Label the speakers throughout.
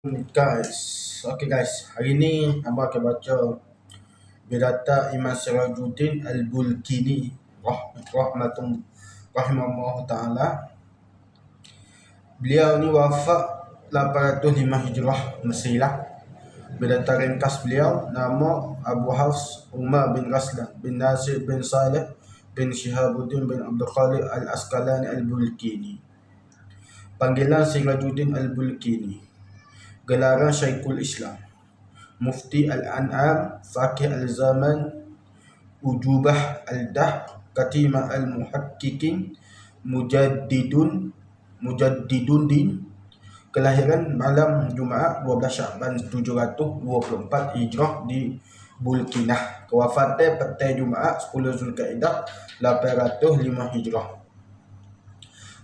Speaker 1: Guys, okay guys, hari ni Abang akan baca Bidata Imam Sirajuddin Al-Bulkini Rahmatum Rahimahullah Ta'ala. Beliau ni wafat 805 Hijrah Mesir lah. Bidata ringkas beliau Nama Abu Hafs Umar bin Raslan bin Nasir bin Saleh bin Shihabuddin bin Abdul Khalid Al-Asqalani Al-Bulkini Panggilan Sirajuddin Al-Bulkini gelaran Syekhul Islam. Mufti Al-An'am Fakih Al-Zaman Ujubah Al-Dah Katimah Al-Muhakkikin Mujaddidun Mujaddidun Din Kelahiran malam Jumaat 12 Syaban 724 Hijrah di Bulkinah. Kewafatan petai Jumaat 10 Zulkaidah 805 Hijrah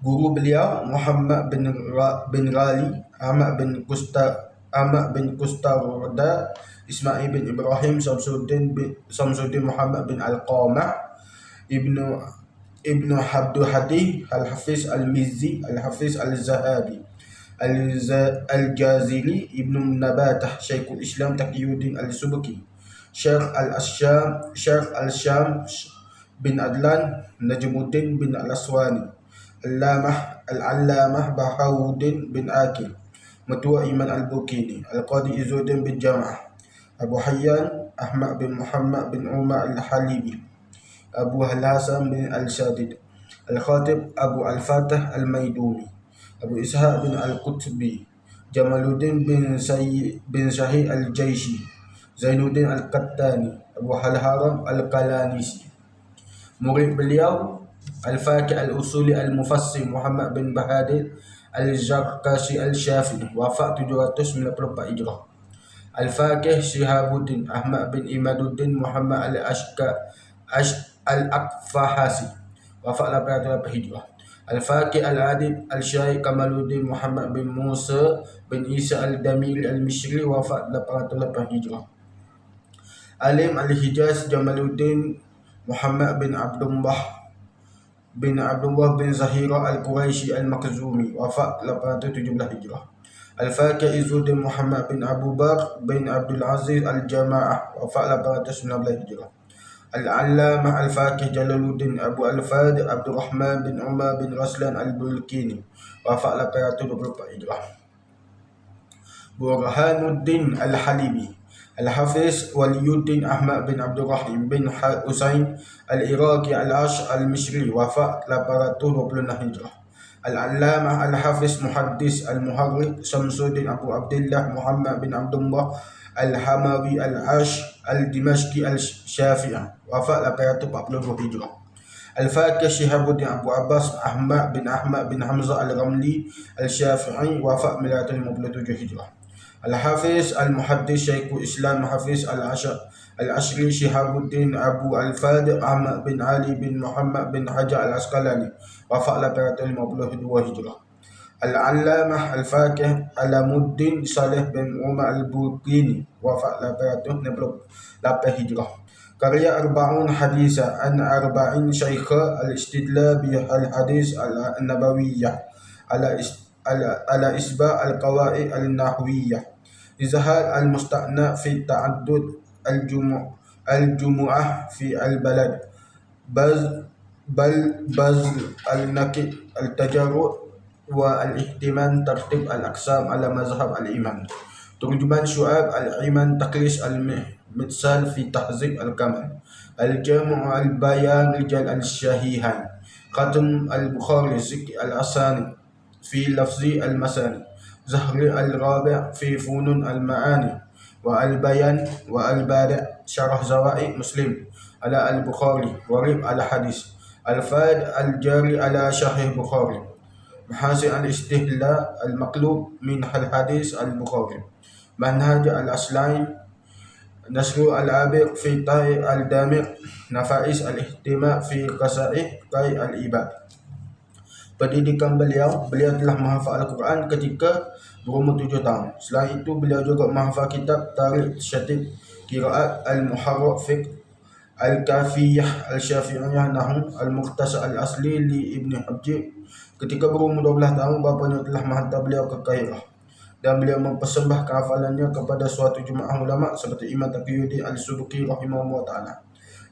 Speaker 1: Guru beliau Muhammad bin Ra, bin Rali, Ahmad bin Kusta Ahmad bin Kustarda, Ismail bin Ibrahim, Samsuddin bin Samsuddin Muhammad bin Al-Qamah, Ibnu Ibnu Abdul Hadi, Al-Hafiz Al-Mizzi, Al-Hafiz Al-Zahabi, Al-Jazili, Ibnu Nabatah, Syekhul Islam Taqiyuddin Al-Subki, Syekh Al-Asyam, Syekh Al-Syam bin Adlan, Najmuddin bin Al-Aswani, Allamah Al-Allamah Bahauddin bin Akil Metua Iman Al-Bukini Al-Qadi Izzuddin bin Jama'ah Abu Hayyan Ahmad bin Muhammad bin Umar Al-Halibi Abu Hasan bin Al-Sadid Al-Khatib Abu Al-Fatah Al-Maidumi Abu Ishaq bin Al-Qutbi Jamaluddin bin Sayyid bin Syahid Al-Jaishi Zainuddin Al-Qattani Abu Hal-Haram Al-Qalanisi Murid beliau Al-Faqih Al-Usuli Al-Mufassir Muhammad bin Bahadir Al-Zarqashi Al-Syafi'i wafat 794 Hijrah Al-Faqih Shihabuddin Ahmad bin Imaduddin Muhammad Al-Ashka Al-Aqfahasi wafat 808 Hijrah Al-Faqih Al-Adib Al-Syaikh Kamaluddin Muhammad bin Musa bin Isa Al-Damiri Al-Mishri wafat 808 Hijrah Alim Al-Hijaz Jamaluddin Muhammad bin Abdullah bin Abdullah bin Zahira Al-Quraisy Al-Makhzumi wafat 817 Hijrah. Al-Faqih Izzuddin Muhammad bin Abu Bakr bin Abdul Aziz Al-Jama'ah wafat 819 Hijrah. Al-Allamah Al-Faqih Jalaluddin Abu Al-Fad Abdul Rahman bin Umar bin Raslan Al-Bulkini wafat 824 Hijrah Burhanuddin Al-Halibi Al-Hafiz Waliyuddin Ahmad bin Abdul Rahim bin Husain Al-Iraqi Al-Ash Al-Mishri wafat 826 Hijrah Al-Allamah Al-Hafiz Muhaddis Al-Muharrik Samsuddin Abu Abdullah Muhammad bin Abdullah Al-Hamawi Al-Ash Al-Dimashqi Al-Syafi'i wafat 842 Hijrah Al-Faqih Shihabuddin Abu Abbas Ahmad bin Ahmad bin Hamzah Al-Ramli Al-Syafi'i الحافظ المحدث شيخ الإسلام حفيظ العشر العشري شهاب الدين أبو الفاد أحمد بن علي بن محمد بن حجر العسقلاني وفعل pada المبلغ وهجرة العلامة الفاكه علام الدين صالح بن عمر البوكيني وفعل pada 68 هجرة قرية أربعون حديثا عن أربعين شيخ الاستدلال بالحديث النبوية. على است إسباء القواعد النحوية. إظهار المستثنى في تعدد الجمع الجمعة في البلد. بل بل بذل النكد التجرد والاهتمام ترتيب الأقسام على مذهب الإمام ترجمان شعاب الإيمان تقليص المثال في تهذيب الكمال. الجمع البيان رجال الشهيهان. ختم البخاري زكي الأساني في لفظ المثاني زهر الرابع في فنون المعاني والبيان والبارع شرح زوائد مسلم على البخاري ورب على حديث. الفاد الجاري على شرح البخاري. محاسن الاستهلاء المقلوب من الحديث البخاري. منهج الأصلين نشر العابر في طي الدامق نفائس الاهتماء في قصائد طي الإباد pendidikan beliau, beliau telah menghafal Al-Quran ketika berumur tujuh tahun. Selain itu, beliau juga menghafal kitab Tarikh Syatib, Kiraat Al-Muharrak Fiqh, Al-Kafiyah Al-Syafi'iyah Nahu, Al-Muqtasa Al-Asli li Ibn Habjib. Ketika berumur 12 tahun, bapanya telah menghantar beliau ke Kairah. dan beliau mempersembahkan hafalannya kepada suatu jemaah ulama seperti Imam Taqiyuddin Al-Suduki rahimahullah taala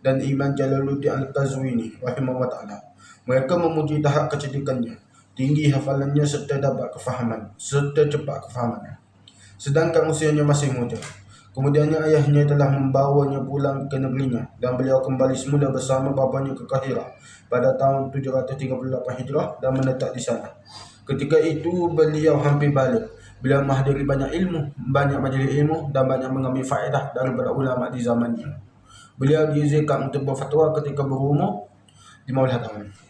Speaker 1: dan Imam Jalaluddin Al-Qazwini rahimahullah taala. Mereka memuji tahap kecerdikannya, tinggi hafalannya serta dapat kefahaman, serta cepat kefahamannya. Sedangkan usianya masih muda. Kemudiannya ayahnya telah membawanya pulang ke negerinya dan beliau kembali semula bersama bapanya ke Kahirah pada tahun 738 Hijrah dan menetap di sana. Ketika itu beliau hampir balik. Beliau menghadiri banyak ilmu, banyak majlis ilmu dan banyak mengambil faedah daripada ulama di zamannya. Beliau diizinkan untuk berfatwa ketika berumur 15 tahun.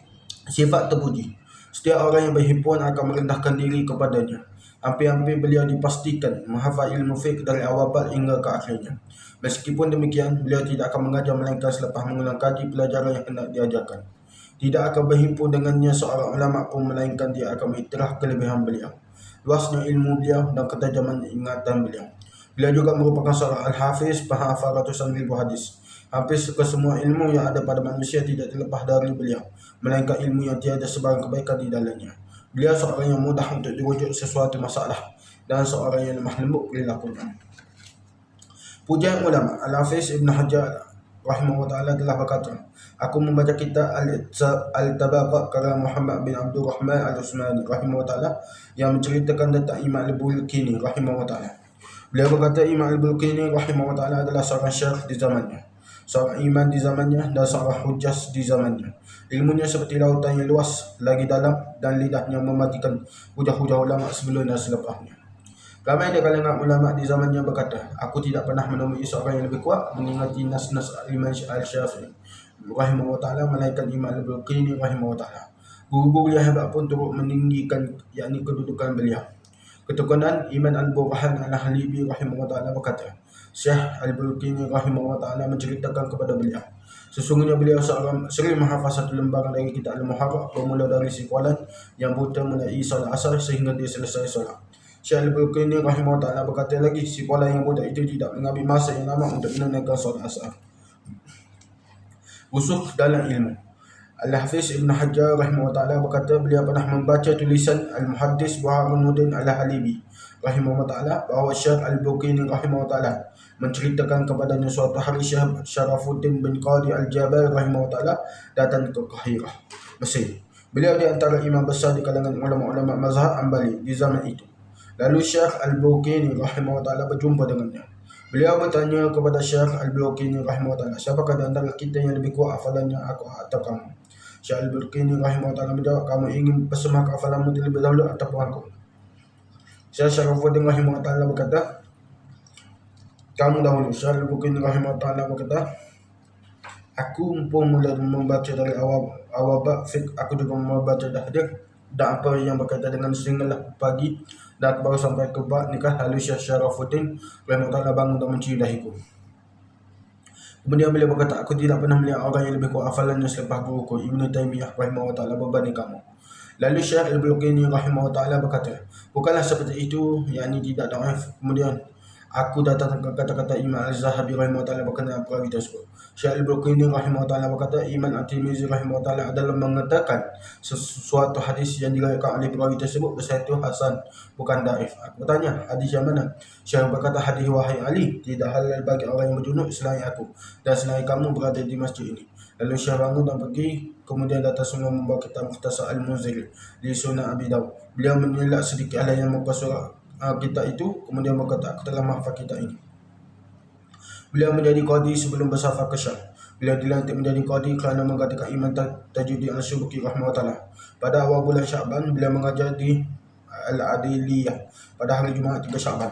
Speaker 1: Sifat terpuji. Setiap orang yang berhimpun akan merendahkan diri kepadanya. Hampir-hampir beliau dipastikan menghafal ilmu fiqh dari awal hingga ke akhirnya. Meskipun demikian, beliau tidak akan mengajar melainkan selepas mengulang kaji pelajaran yang hendak diajarkan. Tidak akan berhimpun dengannya seorang ulama pun melainkan dia akan mengiktiraf kelebihan beliau. Luasnya ilmu beliau dan ketajaman ingatan beliau. Beliau juga merupakan seorang al-hafiz, penghafal ratusan ribu hadis. Hampir semua ilmu yang ada pada manusia tidak terlepas dari beliau, melainkan ilmu yang tiada sebarang kebaikan di dalamnya. Beliau seorang yang mudah untuk dirujuk sesuatu masalah dan seorang yang lemah lembut perilakunya. Pujian ulama Al-Hafiz Ibn Hajar rahimahullah telah berkata Aku membaca kitab Al-Tabaqah karya Muhammad bin Abdul Rahman Al-Usmani rahimahullah yang menceritakan tentang Imam Al-Bulkini rahimahullah. Beliau berkata Imam Al-Bulkini rahimahullah ta'ala adalah seorang syarif di zamannya seorang iman di zamannya dan seorang hujah di zamannya. Ilmunya seperti lautan yang luas, lagi dalam dan lidahnya mematikan hujah-hujah ulama sebelum dan selepasnya. Ramai di kalangan ulama di zamannya berkata, aku tidak pernah menemui seorang yang lebih kuat mengingati nas-nas Imam Al-Syafi'i. Rahimahullah ta'ala, malaikat Imam Al-Bulqini rahimahullah ta'ala. Guru-guru yang hebat pun turut meninggikan yakni kedudukan beliau. Ketukunan Iman Al-Burhan Al-Halibi rahimahullah ta'ala berkata, Syekh Al-Bulkini rahimahullah ta'ala menceritakan kepada beliau. Sesungguhnya beliau seorang sering menghafaz satu lembaran dari kitab Al-Muharrak bermula dari siqalan yang buta mulai solat asar sehingga dia selesai solat. Syekh Al-Bulkini rahimahullah ta'ala berkata lagi, siqalan yang buta itu tidak mengambil masa yang lama untuk menunaikan solat asar. Usuh dalam ilmu. Al-Hafiz Ibn Hajar rahimahullah ta'ala berkata beliau pernah membaca tulisan Al-Muhaddis Buharuddin Al-Halibi rahimahullah ta'ala bahawa Syekh Al-Bukini rahimahullah ta'ala menceritakan kepadanya suatu hari Syekh Syarafuddin bin Qadi Al-Jabal rahimahullah ta'ala datang ke Kahirah, Mesir. Beliau di antara imam besar di kalangan ulama-ulama mazhab Ambali di zaman itu. Lalu Syekh Al-Bukini rahimahullah ta'ala berjumpa dengannya. Beliau bertanya kepada Syekh Al-Bukini rahimahullah ta'ala, siapakah di antara kita yang lebih kuat hafalannya aku atau kamu? Syekh Al-Bukini rahimahullah menjawab, kamu ingin persembahkan hafalanmu terlebih dahulu ataupun aku? Syekh Syarafuddin rahimahullah berkata, kamu dahulu. Syarul Bukin rahimah ta'ala berkata Aku pun mula membaca dari awal awal bab fik aku juga membaca dah hadir dan apa yang berkaitan dengan singalah pagi dan baru sampai ke bab nikah. Lalu Syekh Syarafuddin rahimah ta'ala bangun dan mencium dahiku Kemudian beliau berkata, aku tidak pernah melihat orang yang lebih kuat hafalannya selepas guruku Ibn Taymiyah rahimah ta'ala berbanding kamu. Lalu Syekh Al-Bulqini ta'ala berkata, bukanlah seperti itu, yakni tidak daif. Kemudian Aku datang kata-kata Imam Al-Zahabi rahimahullah berkenaan perawi tersebut. Syekh Al-Bukhari rahimahullah berkata Imam At-Tirmizi rahimahullah adalah mengatakan sesuatu hadis yang diriwayatkan oleh perawi tersebut bersatu hasan bukan daif. Aku bertanya, hadis yang mana? Syekh berkata hadis wahai Ali, tidak halal bagi orang yang berjunuk selain aku dan selain kamu berada di masjid ini. Lalu Syekh bangun dan pergi Kemudian datang semua membawa kitab Mukhtasar Al-Muzir Di Sunnah Abi Dawud Beliau menilak sedikit hal yang muka surat uh, kitab itu kemudian berkata aku telah menghafal kitab ini beliau menjadi qadi sebelum bersafar ke Syam. Beliau dilantik menjadi qadi kerana menggantikan Imam Tajuddin Al-Syubuki rahimahullah. Pada awal bulan Syaban beliau mengajar di Al-Adiliyah. Pada hari Jumaat 3 Syaban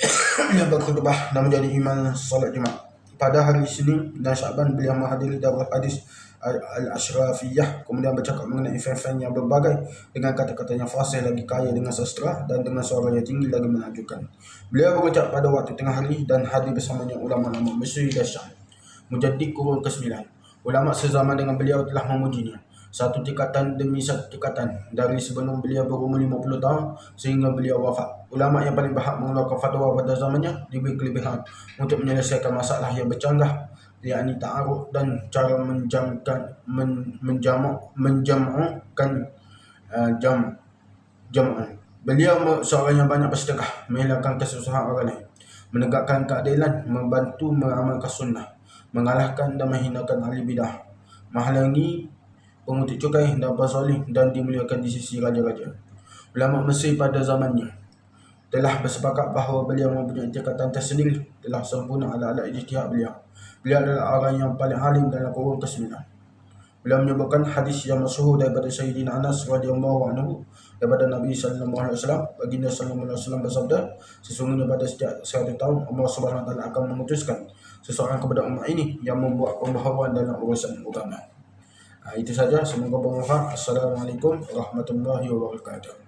Speaker 1: beliau berkhutbah dan menjadi imam solat Jumaat. Pada hari Senin dan Syaban beliau menghadiri daurah hadis Al-Ashrafiyah kemudian bercakap mengenai fan-fan yang berbagai dengan kata-kata yang fasih lagi kaya dengan sastra dan dengan suara yang tinggi lagi menakjubkan. Beliau berucap pada waktu tengah hari dan hadir bersamanya ulama-ulama Mesir dan Syam. Menjadi kurun ke-9. Ulama sezaman dengan beliau telah memujinya. Satu tingkatan demi satu tingkatan dari sebelum beliau berumur 50 tahun sehingga beliau wafat. Ulama yang paling berhak mengeluarkan fatwa pada zamannya diberi kelebihan untuk menyelesaikan masalah yang bercanggah yakni ta'aruf dan cara menjamkan men, menjamak menjamakkan uh, jam jam'an Beliau seorang yang banyak bersedekah, menghilangkan kesusahan orang lain, menegakkan keadilan, membantu meramalkan sunnah, mengalahkan dan menghinakan ahli bidah, menghalangi pengutik cukai dan berzalim dan dimuliakan di sisi raja-raja. Ulama Mesir pada zamannya telah bersepakat bahawa beliau mempunyai tingkatan tersendiri telah sempurna ala-ala ijtihad beliau. Beliau adalah orang yang paling alim dalam kurun ke-9. Beliau menyebutkan hadis yang masyhur daripada Sayyidina Anas radhiyallahu anhu daripada Nabi sallallahu alaihi wasallam baginda sallallahu alaihi wasallam bersabda sesungguhnya pada setiap 100 tahun Allah Subhanahu taala akan memutuskan seseorang kepada umat ini yang membuat pembaharuan dalam urusan agama. Ha, itu saja semoga bermanfaat. Assalamualaikum warahmatullahi wabarakatuh.